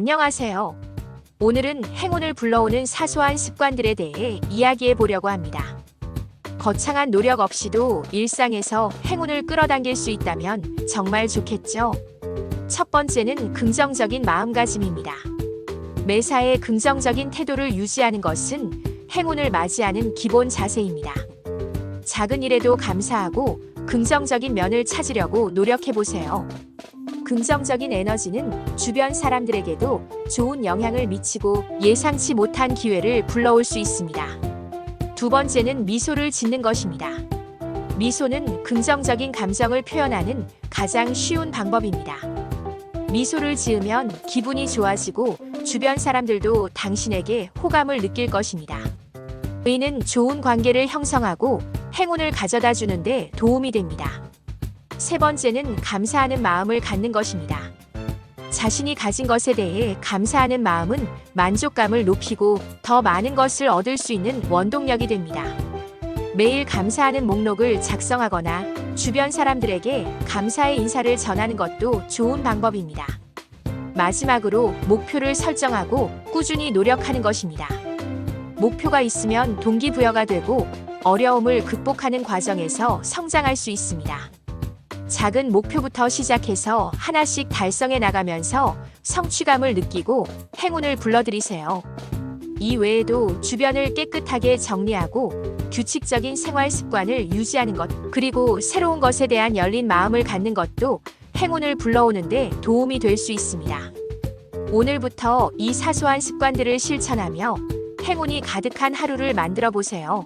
안녕하세요. 오늘은 행운을 불러오는 사소한 습관들에 대해 이야기해 보려고 합니다. 거창한 노력 없이도 일상에서 행운을 끌어당길 수 있다면 정말 좋겠죠. 첫 번째는 긍정적인 마음가짐입니다. 매사에 긍정적인 태도를 유지하는 것은 행운을 맞이하는 기본 자세입니다. 작은 일에도 감사하고 긍정적인 면을 찾으려고 노력해 보세요. 긍정적인 에너지는 주변 사람들에게도 좋은 영향을 미치고 예상치 못한 기회를 불러올 수 있습니다. 두 번째는 미소를 짓는 것입니다. 미소는 긍정적인 감정을 표현하는 가장 쉬운 방법입니다. 미소를 지으면 기분이 좋아지고 주변 사람들도 당신에게 호감을 느낄 것입니다. 의는 좋은 관계를 형성하고 행운을 가져다 주는데 도움이 됩니다. 세 번째는 감사하는 마음을 갖는 것입니다. 자신이 가진 것에 대해 감사하는 마음은 만족감을 높이고 더 많은 것을 얻을 수 있는 원동력이 됩니다. 매일 감사하는 목록을 작성하거나 주변 사람들에게 감사의 인사를 전하는 것도 좋은 방법입니다. 마지막으로 목표를 설정하고 꾸준히 노력하는 것입니다. 목표가 있으면 동기부여가 되고 어려움을 극복하는 과정에서 성장할 수 있습니다. 작은 목표부터 시작해서 하나씩 달성해 나가면서 성취감을 느끼고 행운을 불러들이세요. 이 외에도 주변을 깨끗하게 정리하고 규칙적인 생활 습관을 유지하는 것, 그리고 새로운 것에 대한 열린 마음을 갖는 것도 행운을 불러오는데 도움이 될 수 있습니다. 오늘부터 이 사소한 습관들을 실천하며 행운이 가득한 하루를 만들어 보세요.